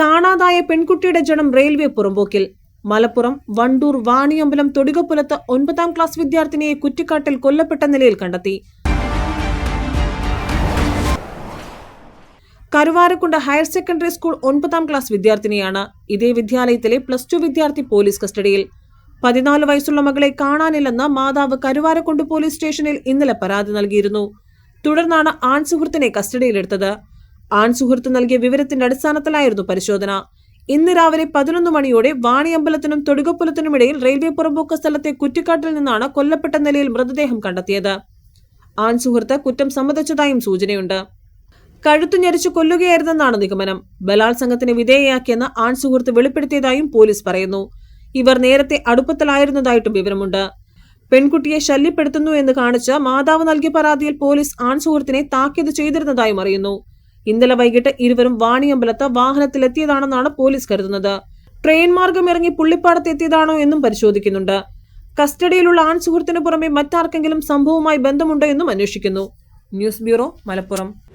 കാണാതായ പെൺകുട്ടിയുടെ ജനം റെയിൽവേ പുറമ്പോക്കിൽ മലപ്പുറം വണ്ടൂർ വാണിയമ്പലം തൊടികപ്പുലത്ത് ഒൻപതാം ക്ലാസ് വിദ്യാർത്ഥിനിയെ കുറ്റിക്കാട്ടിൽ കൊല്ലപ്പെട്ട നിലയിൽ കണ്ടെത്തി. കരുവാരക്കുണ്ട് ഹയർ സെക്കൻഡറി സ്കൂൾ ഒൻപതാം ക്ലാസ് വിദ്യാർത്ഥിനിയാണ്. ഇതേ വിദ്യാലയത്തിലെ പ്ലസ് ടു വിദ്യാർത്ഥി പോലീസ് കസ്റ്റഡിയിൽ. പതിനാല് വയസ്സുള്ള മകളെ കാണാനില്ലെന്ന് മാതാവ് കരുവാരക്കുണ്ട് പോലീസ് സ്റ്റേഷനിൽ ഇന്നലെ പരാതി നൽകിയിരുന്നു. തുടർന്നാണ് ആൺ സുഹൃത്തിനെ കസ്റ്റഡിയിലെടുത്തത്. ആൺ സുഹൃത്ത് നൽകിയ വിവരത്തിന്റെ അടിസ്ഥാനത്തിലായിരുന്നു പരിശോധന. ഇന്ന് രാവിലെ പതിനൊന്ന് മണിയോടെ വാണിയമ്പലത്തിനും തൊടുകപ്പുലത്തിനുമിടയിൽ റെയിൽവേ പുറമ്പോക്ക സ്ഥലത്തെ കുറ്റിക്കാട്ടിൽ നിന്നാണ് കൊല്ലപ്പെട്ട നിലയിൽ മൃതദേഹം കണ്ടെത്തിയത്. ആൺ സുഹൃത്ത് കുറ്റം സമ്മതിച്ചതായും സൂചനയുണ്ട്. കഴുത്തു ഞെരിച്ചു കൊല്ലുകയായിരുന്നെന്നാണ് നിഗമനം. ബലാത്സംഗത്തിന് വിധേയയാക്കിയെന്ന് ആൺ സുഹൃത്ത് വെളിപ്പെടുത്തിയതായും പോലീസ് പറയുന്നു. ഇവർ നേരത്തെ അടുപ്പത്തിലായിരുന്നതായിട്ടും വിവരമുണ്ട്. പെൺകുട്ടിയെ ശല്യപ്പെടുത്തുന്നു എന്ന് കാണിച്ച് മാതാവ് നൽകിയ പരാതിയിൽ പോലീസ് ആൺ സുഹൃത്തിനെ താക്കീത് ചെയ്തിരുന്നതായും അറിയുന്നു. ഇന്നലെ വൈകിട്ട് ഇരുവരും വാണിയമ്പലത്ത് വാഹനത്തിലെത്തിയതാണെന്നാണ് പോലീസ് കരുതുന്നത്. ട്രെയിൻ മാർഗം ഇറങ്ങി പുള്ളിപ്പാടത്ത് എത്തിയതാണോ എന്നും പരിശോധിക്കുന്നുണ്ട്. കസ്റ്റഡിയിലുള്ള ആൺ സുഹൃത്തിനു പുറമെ മറ്റാർക്കെങ്കിലും സംഭവവുമായി ബന്ധമുണ്ടോ എന്നും അന്വേഷിക്കുന്നു. News bureau Malappuram.